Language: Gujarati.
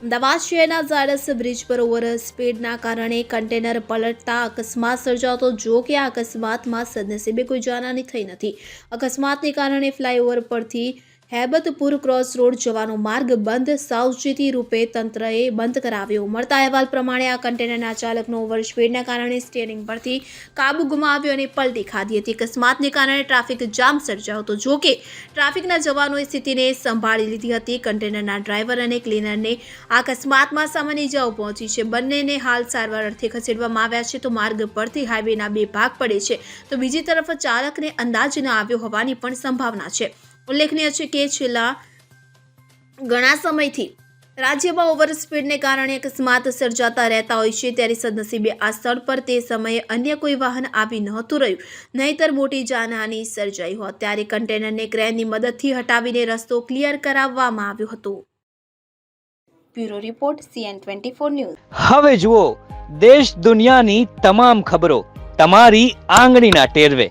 અમદાવાદ શહેરના ઝાયડસ બ્રિજ પર ઓવર સ્પીડના કારણે કન્ટેનર પલટતા અકસ્માત સર્જાતો જો કે આ અકસ્માતમાં સદનસીબે કોઈ જાનહાની થઈ નથી. અકસ્માતને કારણે ફ્લાયઓવર પરથી હેબતપુર ક્રોસ રોડ જવાનો માર્ગ બંધ. સાવચેતી રૂપે તંત્રએ બંધ કરાવ્યો. મળતા અહેવાલ પ્રમાણે આ કન્ટેનરના ચાલકનો ઓવરસ્પીડના કારણે સ્ટેરિંગ પરથી કાબુ ગુમાવ્યો અને પલટી ખાધી હતી. અકસ્માતને કારણે ટ્રાફિક જામ સર્જાયો હતો. જોકે ટ્રાફિકના જવાનોએ સ્થિતિને સંભાળી લીધી હતી. કન્ટેનરના ડ્રાઈવર અને ક્લીનરને આ અકસ્માતમાં સામાન્ય ઇજાઓ પહોંચી છે. બંનેને હાલ સારવાર અર્થે ખસેડવામાં આવ્યા છે. તો માર્ગ પરથી હાઈવેના બે ભાગ પડે છે. તો બીજી તરફ ચાલકને અંદાજ ન આવ્યો હોવાની પણ સંભાવના છે. ઉલ્લેખનીય છે કે છેલ્લા ઘણા સમયથી રાજ્યમાં ઓવર સ્પીડને કારણે અકસ્માત સર્જાતા રહેતા હોય છે, ત્યારે સદનસીબે આ સ્થળ પર તે સમયે અન્ય કોઈ વાહન આવી નહોતું રહ્યું. નહીતર મોટી જાનહાની સર્જાઈ હોત, ત્યારે કન્ટેનરને ક્રેનની મદદથી હટાવીને રસ્તો ક્લિયર કરાવવામાં આવ્યો હતો. Bureau report, CN twenty four news. હવે જુઓ, દેશ દુનિયાની તમામ ખબરો તમારી આંગળીના ટેરવે.